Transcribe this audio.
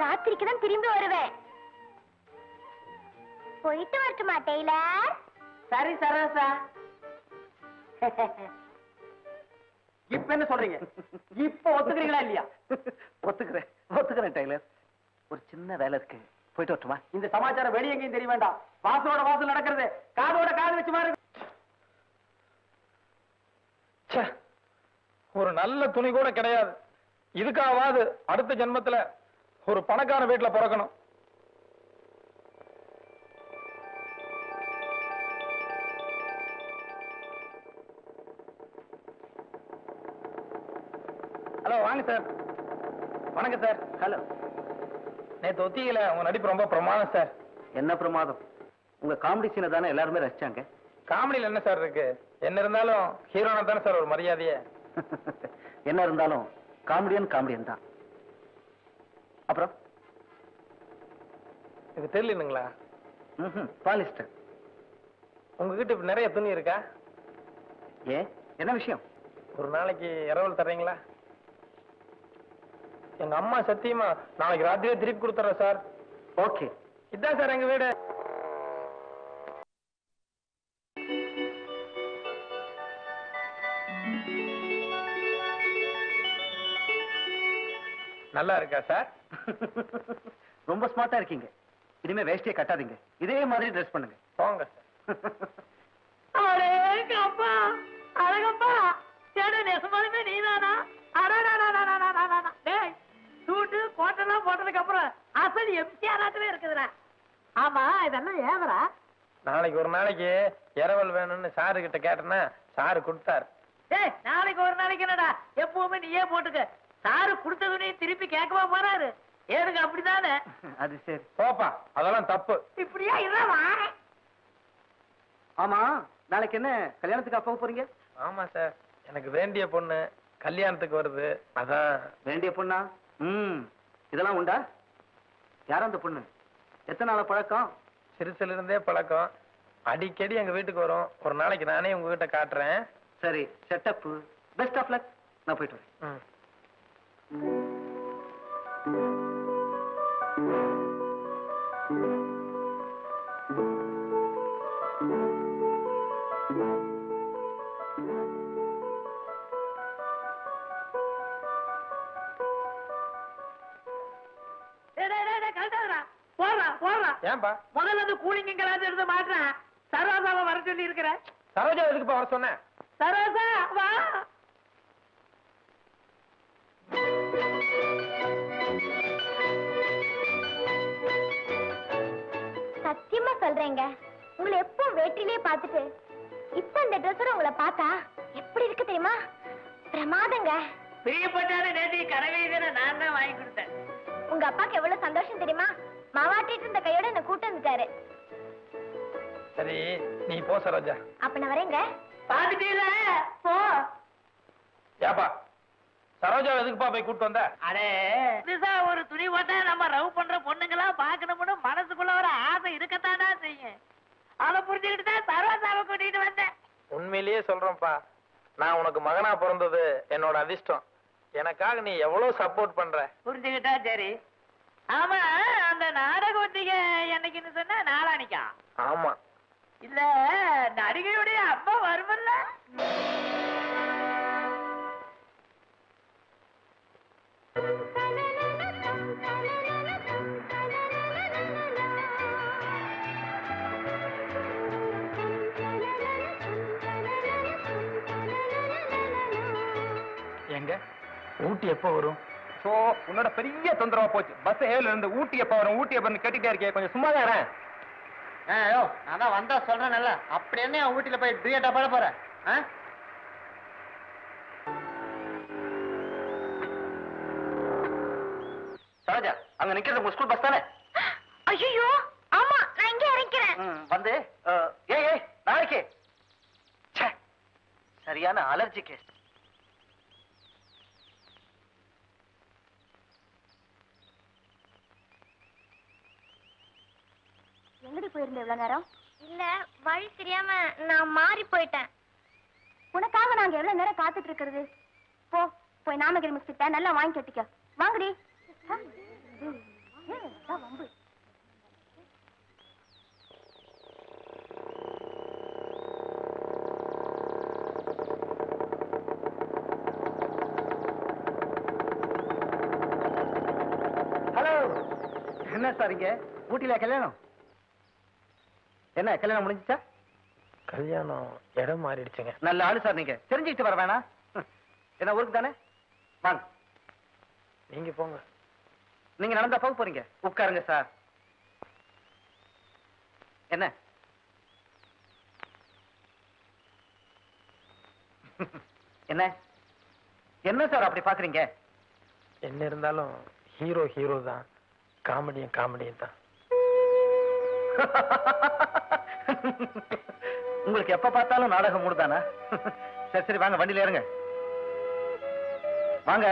ராத்திரிக்கு தான் திரும்பி வருவேன். போயிட்டு வரட்டுமா டெய்லர்? சரி சரோசா. இப்ப என்ன சொல்றீங்க? இப்ப ஒத்துக்கிறீங்களா இல்லையா? ஒத்துக்கிறேன் ஒத்துக்கிறேன் டெய்லர். ஒரு சின்ன வேலை இருக்கு. போயிட்டு வரட்டுமா? இந்த சமாச்சாரம் வெளிய எங்கேயும் தெரிய வேண்டாம். வாசலோட வாசல் நடக்கிறது. காதோட காது வச்சு ச்சே, ஒரு நல்ல துணி கூட கிடையாது. இதுக்காவது அடுத்த ஜென்மத்துல ஒரு பணக்கார வீட்டுல பிறக்கணும். ஹலோ வாங்க சார். வணக்கம் சார். ஹலோ. நேத்து ஒத்தியில உங்க நடிப்பு ரொம்ப பிரமாதம் சார். என்ன பிரமாதம்? உங்க காமெடி சீனை தானே எல்லாருமே ரசிச்சாங்க. காமெடியில் என்ன சார் இருக்கு? என்ன இருந்தாலும் ஹீரோனா தானே சார் ஒரு மரியாதையே. என்ன இருந்தாலும் காமெடியன் காமெடியன் தான். அப்புறம்? இது தெரியலனுங்களா பாலிஸ்டர். உங்ககிட்ட இப்ப நிறைய துணி இருக்கா? ஏன் என்ன விஷயம்? ஒரு நாளைக்கு இரவல் தர்றீங்களா? எங்க அம்மா சத்தியமா நாளைக்கு ராத்திரியே திருப்பி கொடுத்துறேன் சார். ஓகே. இதான் சார் எங்க வீடு. நல்லா இருக்கா சார்? ரொம்ப ஸ்மார்ட்டா இருக்கீங்க. இனிமே வேஷ்டியை கட்டாதீங்க. இதே மாதிரி ட்ரெஸ் பண்ணுங்க. போங்க சார். அப்பா அழகப்பா. சேட நெசமாலுமே நீதானா? டேய் சூட்டு கோட்டெல்லாம் போட்டதுக்கு அப்புறம் அசல் எம்ஜிஆர் ஆட்டமே இருக்குதுடா. ஆமா இதெல்லாம் ஏவரா நாளைக்கு ஒரு நாளைக்கு இரவல் வேணும்னு சாரு கிட்ட கேட்டேன்னா சாரு கொடுத்தாரு. டேய் நாளைக்கு ஒரு நாளைக்கு என்னடா? எப்பவுமே நீயே போட்டுக்க. சாரு கொடுத்ததுனே திருப்பி கேட்கவா போறாரு. ஏனுங்க அப்படிதானே அது சரி. போப்பா அதெல்லாம் தப்பு. இப்படியா இல்லவா ஆமா நாளைக்கு என்ன கல்யாணத்துக்கு போக போறீங்க? ஆமா சார். எனக்கு வேண்டிய பொண்ணு கல்யாணத்துக்கு வருது. அதான். வேண்டிய பொண்ணா? ம். இதெல்லாம் உண்டா? யார் அந்த பொண்ணு? எத்தனை நாள பழக்கம்? சிறுசுல இருந்தே பழக்கம். அடிக்கடி எங்க வீட்டுக்கு வரும். ஒரு நாளைக்கு நானே உங்ககிட்ட காட்டுறேன். சரி செட்டப் பெஸ்ட் ஆஃப் லக் நான் போயிட்டு வரேன். ஏன்பா? முதல்ல அந்த கூலிங்களாவது இருந்து மாட்டுறேன். சரோசாவை வர சொல்லி இருக்கிறேன். சரோஜா எதுக்குப்பா வர சொன்னேன்? சரோசா வா. சொல்றேங்க. உங்களை எப்போ வேட்டிலே பார்த்துட்டு இப்ப இந்த ட்ரெஸ்ஸோட உங்களை பார்த்தா எப்படி இருக்கு தெரியுமா? பிரமாதங்க. பிரியப்பட்டான நேத்தி கனவே நான் தான் வாங்கி கொடுத்தேன். உங்க அப்பாக்கு எவ்வளவு சந்தோஷம் தெரியுமா? மாவாட்டிட்டு இருந்த கையோட என்ன கூட்டு வந்துட்டாரு. சரி நீ போ சரோஜா. அப்ப நான் வரேங்க. பாத்துட்டீல போ. ஏப்பா சரோஜா எதுக்குப்பா போய் கூட்டு வந்த? அடே புதுசா ஒரு துணி போட்டா நம்ம ரவ் பண்ற பொண்ணுங்களா பாக்கணும்னு மனசுக்குள்ள ஒரு ஆசை இருக்கத்தானா செய்யும் அதை புரிஞ்சுக்கிட்டு தான் சர்வசாவை கூட்டிட்டு வந்தேன். உண்மையிலேயே சொல்றேன்ப்பா. நான் உனக்கு மகனா பிறந்தது என்னோட அதிர்ஷ்டம். எனக்காக நீ எவ்வளவு சப்போர்ட் பண்ற? புரிஞ்சுக்கிட்டா சரி. ஆமா அந்த நாடக ஒத்திகை என்னைக்குன்னு சொன்னா நாளானிக்கா? ஆமா. இல்ல நடிகையுடைய அப்பா வருமல்ல ஊட்டி எப்போ வரும்? சோ உன்னோட பெரிய தொந்தரவா போச்சு. பஸ் ஏல இருந்து ஊட்டி எப்ப வரும்? ஊட்டி எப்ப கேட்டுட்டே இருக்கே. கொஞ்சம் சும்மா தான். ஐயோ நான் தான் வந்தா சொல்றேன்ல. அப்படி என்ன ஊட்டில போய் டிரியட்டா பாட போறேன் ஆ? சரோஜா அங்க நிக்கிறது உங்க ஸ்கூல் பஸ் தானே? ஐயோ ஆமா நான் இங்க இறக்கிறேன் வந்து ஏய் ஏய் நாளைக்கு. ச்சே, சரியான அலர்ஜி கேஸ் எங்கடி போயிருந்த இவ்வளவு நேரம்? இல்ல வழி தெரியாம நான் மாறி போயிட்டேன். உனக்காக நாங்க எவ்வளவு நேரம் காத்துட்டு இருக்கிறது? போ போய் நாமகிரி மிஸ்கிட்ட நல்லா வாங்கி கட்டிக்க. வாங்கடி. வம்பு. ஹலோ என்ன சார் இங்க? ஊட்டில கல்யாணம்? என்ன கல்யாணம் முடிஞ்சுச்சா? கல்யாணம் இடம் மாறிடுச்சுங்க. நல்ல ஆளு சார் நீங்க. தெரிஞ்சுக்கிட்டு வர வேணாம். என்ன ஊருக்கு தானே? வாங்க. நீங்க போங்க. நீங்க நடந்தா போக போறீங்க. உட்காருங்க சார். என்ன? என்ன? என்ன சார் அப்படி பாக்குறீங்க? என்ன இருந்தாலும் ஹீரோ ஹீரோ தான். காமெடியும் காமெடியும் தான். உங்களுக்கு எப்ப பார்த்தாலும் நாடகம் மூடுதானா? சரி சரி வாங்க வண்டியில ஏறுங்க. வாங்க.